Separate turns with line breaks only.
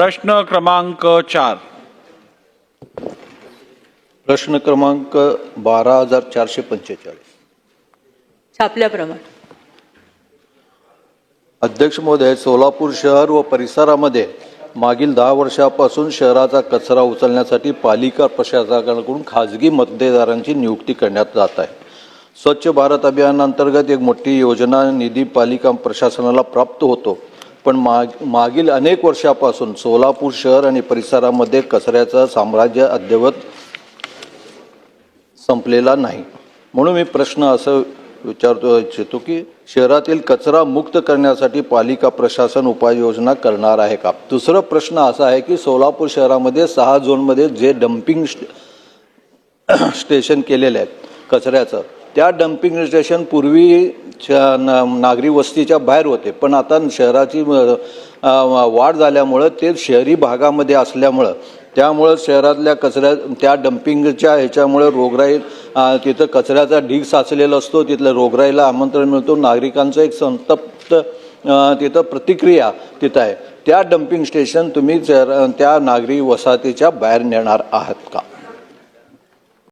प्रश्न क्रमांक चार.
प्रश्न क्रमांक बारा हजार चारशे पंचेचाळीस.
छापल्याप्रमाणे.
अध्यक्ष महोदय सोलापूर शहर व परिसरामध्ये मागील दहा वर्षापासून शहराचा कचरा उचलण्यासाठी पालिका प्रशासनाकडून खाजगी मतदेदारांची नियुक्ती करण्यात जात आहे. स्वच्छ भारत अभियानांतर्गत एक मोठी योजना निधी पालिका प्रशासनाला प्राप्त होतो. पण माग मागील अनेक वर्षापासून सोलापूर शहर आणि परिसरामध्ये कचऱ्याचं साम्राज्य अद्ययावत संपलेला नाही. म्हणून मी प्रश्न असं विचारतो इच्छितो की शहरातील कचरा मुक्त करण्यासाठी पालिका प्रशासन उपाययोजना करणार आहे का? दुसरा प्रश्न असा आहे की सोलापूर शहरामध्ये सहा झोनमध्ये जे डम्पिंग स्टेशन केलेले आहेत कचऱ्याचं त्या डम्पिंग स्टेशन पूर्वी च्या ना नागरी वस्तीच्या बाहेर होते. पण आता शहराची वाढ झाल्यामुळं ते शहरी भागामध्ये असल्यामुळं त्यामुळं शहरातल्या कचऱ्या त्या डम्पिंगच्या ह्याच्यामुळे रोगराई तिथं कचऱ्याचा ढीग साचलेला असतो तिथल्या रोगराईला आमंत्रण मिळतो. नागरिकांचं एक संतप्त तिथं प्रतिक्रिया तिथं आहे. त्या डम्पिंग स्टेशन तुम्ही जर त्या नागरी वसाहतीच्या बाहेर नेणार आहात का?